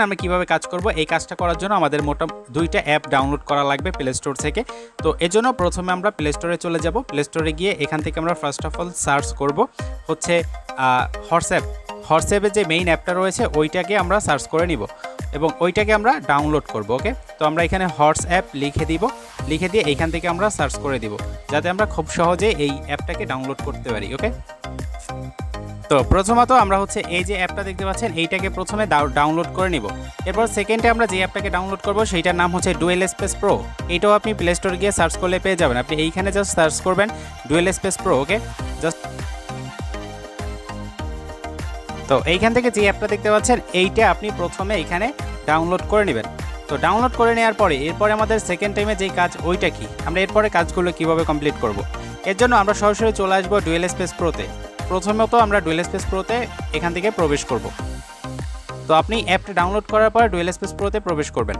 এখন আমরা কীভাবে কাজ করব? এই কাজটা করার জন্য আমাদের মোটা দুইটা অ্যাপ ডাউনলোড করা লাগবে প্লে স্টোর থেকে। তো এজন্য প্রথমে আমরা প্লে স্টোরে চলে যাব। প্লে স্টোরে গিয়ে এখান থেকে আমরা ফার্স্ট অফ অল সার্চ করব। হচ্ছে হোয়াটসঅ্যাপ হোয়াটসঅ্যাপে যে মেইন অ্যাপটা রয়েছে, ওইটাকে আমরা সার্চ করে নিব এবং ওইটাকে আমরা ডাউনলোড করব ওকে তো আমরা এখানে হোয়াটসঅ্যাপ লিখে দিব। লিখে দিয়ে এইখান থেকে আমরা সার্চ করে দিব, যাতে আমরা খুব সহজে এই অ্যাপটাকে ডাউনলোড করতে পারি ওকে তো প্রথমত আমরা হচ্ছে এই যে অ্যাপটা দেখতে পাচ্ছেন, এইটাকে প্রথমে ডাউনলোড করে নিব। এরপর সেকেন্ডে আমরা যে অ্যাপটাকে ডাউনলোড করব, সেইটার নাম হচ্ছে ডুয়েল স্পেস প্রো এইটাও আপনি প্লে স্টোরে গিয়ে সার্চ করলে পেয়ে যাবেন। আপনি এইখানে জাস্ট সার্চ করবেন dual space pro okay just তো এইখান থেকে যে অ্যাপটা দেখতে পাচ্ছেন, এইটা আপনি প্রথমে এখানে ডাউনলোড করে নেবেন। তো ডাউনলোড করে নেওয়ার পরে, এরপরে আমাদের সেকেন্ড টাইমে যেই কাজ, ওইটা কি? আমরা এরপরে কাজগুলো কীভাবে কমপ্লিট করব? এর জন্য আমরা সরাসরি চলে আসব ডুয়েল স্পেস প্রোতে প্রথমত আমরা ডুয়েল স্পেস প্রোতে এখান থেকে প্রবেশ করব। তো আপনি অ্যাপটা ডাউনলোড করার পর ডুয়েল স্পেস প্রোতে প্রবেশ করবেন।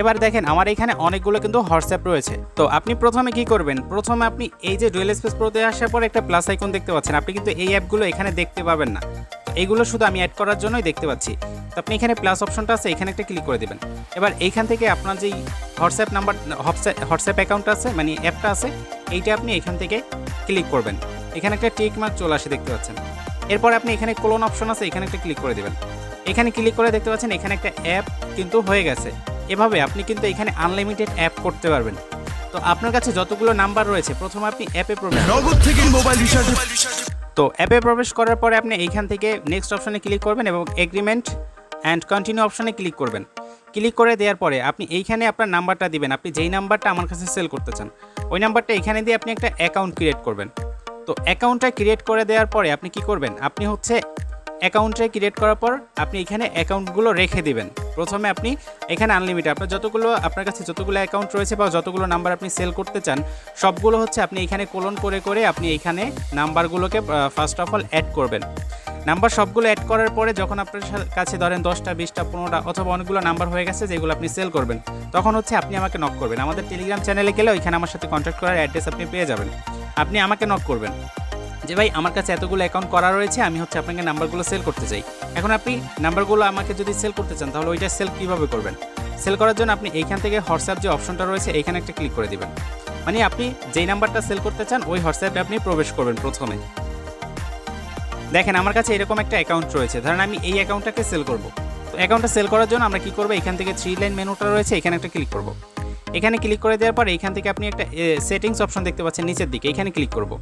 এবার দেখেন, আমার এখানে অনেকগুলো কিন্তু হোয়াটসঅ্যাপ রয়েছে। তো আপনি প্রথমে কি করবেন? প্রথমে আপনি এই যে ডুয়েল স্পেস প্রোতে আসার পর একটা প্লাস আইকন দেখতে পাচ্ছেন। আপনি কিন্তু এই অ্যাপগুলো এখানে দেখতে পাবেন না। এইগুলো শুধু আমি অ্যাড করার জন্যই দেখতে পাচ্ছি। তো আপনি এখানে প্লাস অপশনটা আছে, এখানে একটা ক্লিক করে দেবেন। এবার এইখান থেকে আপনার যেই হোয়াটসঅ্যাপ নাম্বার হোয়াটসঅ্যাপ অ্যাকাউন্ট আছে মানে অ্যাপটা আছে, এইটা আপনি এখান থেকে ক্লিক করবেন। এখানে একটা টিক মার্ক চলে আসে দেখতে পাচ্ছেন। এরপর আপনি এখানে কোলন অপশন আছে এখানে একটা ক্লিক করে দেবেন। এখানে ক্লিক করে দেখতে পাচ্ছেন এখানে একটা অ্যাপ কিন্তু হয়ে গেছে। এভাবে আপনি কিন্তু এখানে আনলিমিটেড অ্যাপ করতে পারবেন। তো আপনার কাছে যতগুলো নাম্বার রয়েছে প্রথমে আপনি অ্যাপে প্রবেশ নগদ থেকে মোবাইল রিচার্জ তো অ্যাপে প্রবেশ করার পরে আপনি এইখান থেকে নেক্সট অপশনে ক্লিক করবেন এবং এগ্রিমেন্ট অ্যান্ড কন্টিনিউ অপশনে ক্লিক করবেন। ক্লিক করে দেওয়ার পরে আপনি এইখানে আপনার নাম্বারটা দিবেন। আপনি যেই নাম্বারটা আমার কাছে সেল করতে চান ওই নাম্বারটা এখানে দিয়ে আপনি একটা অ্যাকাউন্ট ক্রিয়েট করবেন। তো অ্যাকাউন্টটা ক্রিয়েট করে দেওয়ার পরে আপনি কি করবেন? আপনি হচ্ছে অ্যাকাউন্টে ক্রিয়েট করার পর আপনি এখানে অ্যাকাউন্টগুলো রেখে দিবেন। প্রথমে আপনি এখানে আনলিমিটেড আপনার যতগুলো, আপনার কাছে যতগুলো অ্যাকাউন্ট রয়েছে বা যতগুলো নাম্বার আপনি সেল করতে চান, সবগুলো হচ্ছে আপনি এখানে কোলন করে করে আপনি এখানে নাম্বারগুলোকে ফার্স্ট অফ অল অ্যাড করবেন। নাম্বার সবগুলো অ্যাড করার পরে যখন আপনার কাছে ধরেন দশটা, বিশটা, পনেরোটা অথবা অনেকগুলো নাম্বার হয়ে গেছে যেগুলো আপনি সেল করবেন, তখন হচ্ছে আপনি আমাকে নক করবেন। আমাদের টেলিগ্রাম চ্যানেলে গেলে ওইখানে আমার সাথে কন্ট্যাক্ট করার অ্যাড্রেস আপনি পেয়ে যাবেন। আপনি আমাকে নক করবেন। যে ভাই, আমার কাছে এতগুলো অ্যাকাউন্ট করা রয়েছে, আমি হচ্ছে আপনাকে নাম্বারগুলো সেল করতে চাই। এখন আপনি নাম্বারগুলো আমাকে যদি সেল করতে চান, তাহলে ওইটা সেল কীভাবে করবেন? সেল করার জন্য আপনি এইখান থেকে হোয়াটসঅ্যাপ যে অপশনটা রয়েছে এইখানে একটা ক্লিক করে দিবেন। মানে আপনি যেই নাম্বারটা সেল করতে চান, ওই হোয়াটসঅ্যাপে আপনি প্রবেশ করবেন প্রথমে। দেখেন, আমার কাছে এরকম একটা অ্যাকাউন্ট রয়েছে। ধরেন, আমি এই অ্যাকাউন্টটাকে সেল করব। তো অ্যাকাউন্টটা সেল করার জন্য আমরা কি করব? এখান থেকে থ্রি লাইন মেনুটা রয়েছে, এখানে একটা ক্লিক করব। এখানে ক্লিক করে দেওয়ার পর এইখান থেকে আপনি একটা সেটিংস অপশন দেখতে পাচ্ছেন নিচের দিকে, এখানে ক্লিক করব।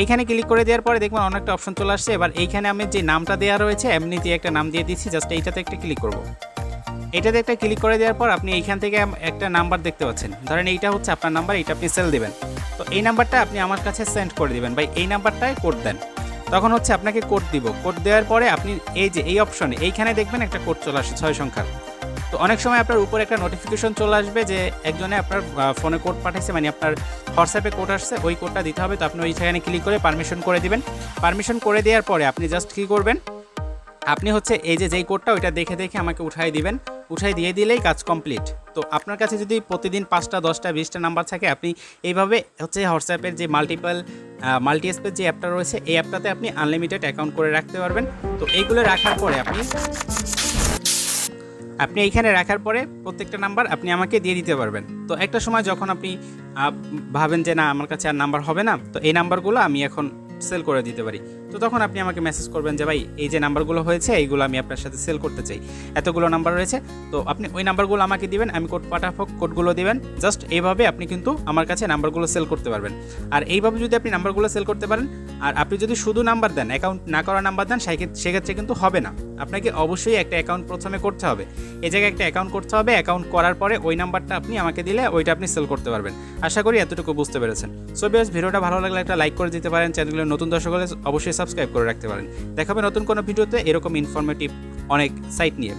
এইখানে ক্লিক করে দেওয়ার পরে দেখবেন অনেকটা অপশন চলে আসছে, এবার এইখানে আমি যে নামটা দেওয়া রয়েছে এমনিতে একটা নাম দিয়ে দিচ্ছি জাস্ট এইটাতে একটা ক্লিক করব। এটাতে একটা ক্লিক করে দেওয়ার পর আপনি এইখান থেকে একটা নাম্বার দেখতে পাচ্ছেন। ধরেন এইটা হচ্ছে আপনার নাম্বার এটা আপনি সেল দিবেন। তো এই নাম্বারটা আপনি আমার কাছে সেন্ড করে দিবেন ভাই এই নাম্বারটায় কোড দেন। তখন হচ্ছে আপনাকে কোড দিব। কোড দেওয়ার পরে আপনি এই যে, এই অপশনে এইখানে দেখবেন একটা কোড চলে আসে, ছয় সংখ্যার। তো অনেক সময় আপনার উপরে একটা নোটিফিকেশন চলে আসবে যে একজনে আপনার ফোনে কোড পাঠাইছে মানে আপনার হোয়াটসঅ্যাপে কোড আসছে, ওই কোডটা দিতে হবে, তো আপনি ওই সেখানে ক্লিক করে পারমিশন করে দিবেন। পারমিশন করে দেওয়ার পরে আপনি জাস্ট কী করবেন? আপনি হচ্ছে এই যে, যেই কোডটা ওইটা দেখে দেখে আমাকে উঠাই দিবেন। উঠাই দিয়ে দিলেই কাজ কমপ্লিট তো আপনার কাছে যদি প্রতিদিন পাঁচটা, দশটা, বিশটা নাম্বার থাকে, আপনি এইভাবে হচ্ছে হোয়াটসঅ্যাপের যে মাল্টিপাল মাল্টি যে অ্যাপটা রয়েছে, এই অ্যাপটাতে আপনি আনলিমিটেড অ্যাকাউন্ট করে রাখতে পারবেন। তো এইগুলো রাখার পরে আপনি আপনি এইখানে রাখার পরে প্রত্যেকটা নাম্বার আপনি আমাকে দিয়ে দিতে পারবেন। তো একটা সময় যখন আপনি ভাবেন যে না, আমার কাছে আর নাম্বার হবে না, তো এই নাম্বারগুলো আমি এখন সেল করে দিতে পারি। তো তখন আপনি আমাকে মেসেজ করবেন যে, ভাই, এই যে নাম্বারগুলো হয়েছে, এইগুলো আমি আপনার সাথে সেল করতে চাই। এতগুলো নাম্বার রয়েছে, তো আপনি ওই নাম্বারগুলো আমাকে দিবেন, আমি কোড পাঠাবো কোডগুলো দিবেন। জাস্ট এইভাবে আপনি কিন্তু আমার কাছে নাম্বারগুলো সেল করতে পারবেন। আর এইভাবে যদি আপনি নাম্বারগুলো সেল করতে পারেন, আর আপনি যদি শুধু নাম্বার দেন অ্যাকাউন্ট না করা নাম্বার দেন সেক্ষেত্রে কিন্তু হবে না। আপনাকে অবশ্যই একটা অ্যাকাউন্ট প্রথমে করতে হবে। এই জায়গায় একটা অ্যাকাউন্ট করতে হবে অ্যাকাউন্ট করার পরে ওই নাম্বারটা আপনি আমাকে দিলে ওইটা আপনি সেল করতে পারবেন। আশা করি এতটুকু বুঝতে পেরেছেন। সো বিয়াস ভিডিওটা ভালো লাগলে একটা লাইক করে দিতে পারেন চ্যানেলগুলো নতুন দর্শক হলে অবশ্যই সাবস্ক্রাইব করে রাখতে পারেন। দেখাবে নতুন কোনো ভিডিওতে এরকম ইনফরমেটিভ অনেক সাইট নিয়ে।